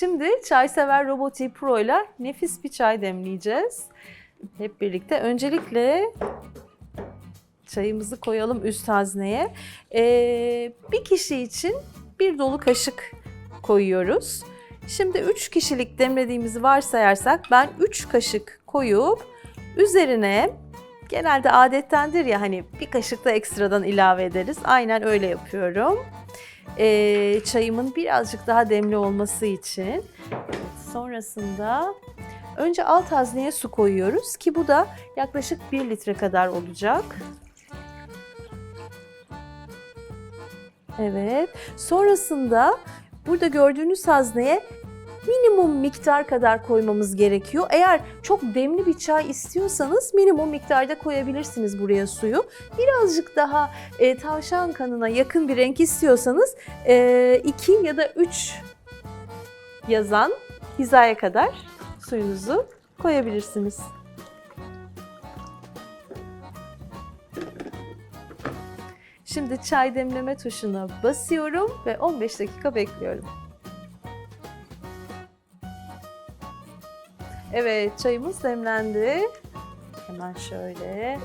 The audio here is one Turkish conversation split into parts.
Şimdi Çaysever Roboti Pro ile nefis bir çay demleyeceğiz. Hep birlikte. Öncelikle çayımızı koyalım üst hazneye. Ee, bir kişi için bir dolu kaşık koyuyoruz. Şimdi 3 kişilik demlediğimizi varsayarsak ben 3 kaşık koyup üzerine genelde adettendir ya hani bir kaşık da ekstradan ilave ederiz. Aynen öyle yapıyorum. Ee, çayımın birazcık daha demli olması için. Sonrasında önce alt hazneye su koyuyoruz ki bu da yaklaşık 1 litre kadar olacak. Evet. Sonrasında burada gördüğünüz hazneye minimum miktar kadar koymamız gerekiyor. Eğer çok demli bir çay istiyorsanız minimum miktarda koyabilirsiniz buraya suyu. Birazcık daha e, tavşan kanına yakın bir renk istiyorsanız 2 ya da 3 yazan hizaya kadar suyunuzu koyabilirsiniz. Şimdi çay demleme tuşuna basıyorum ve 15 dakika bekliyorum. Evet, çayımız demlendi. Hemen şöyle.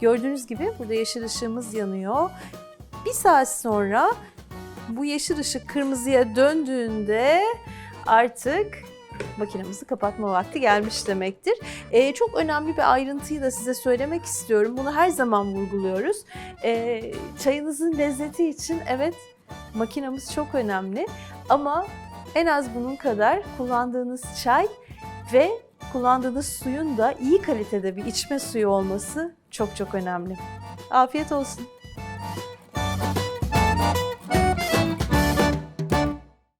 Gördüğünüz gibi burada yeşil ışığımız yanıyor. Bir saat sonra bu yeşil ışık kırmızıya döndüğünde artık makinemizi kapatma vakti gelmiş demektir. Ee, çok önemli bir ayrıntıyı da size söylemek istiyorum. Bunu her zaman vurguluyoruz. Ee, çayınızın lezzeti için evet makinamız çok önemli ama en az bunun kadar kullandığınız çay ve kullandığınız suyun da iyi kalitede bir içme suyu olması çok çok önemli. Afiyet olsun.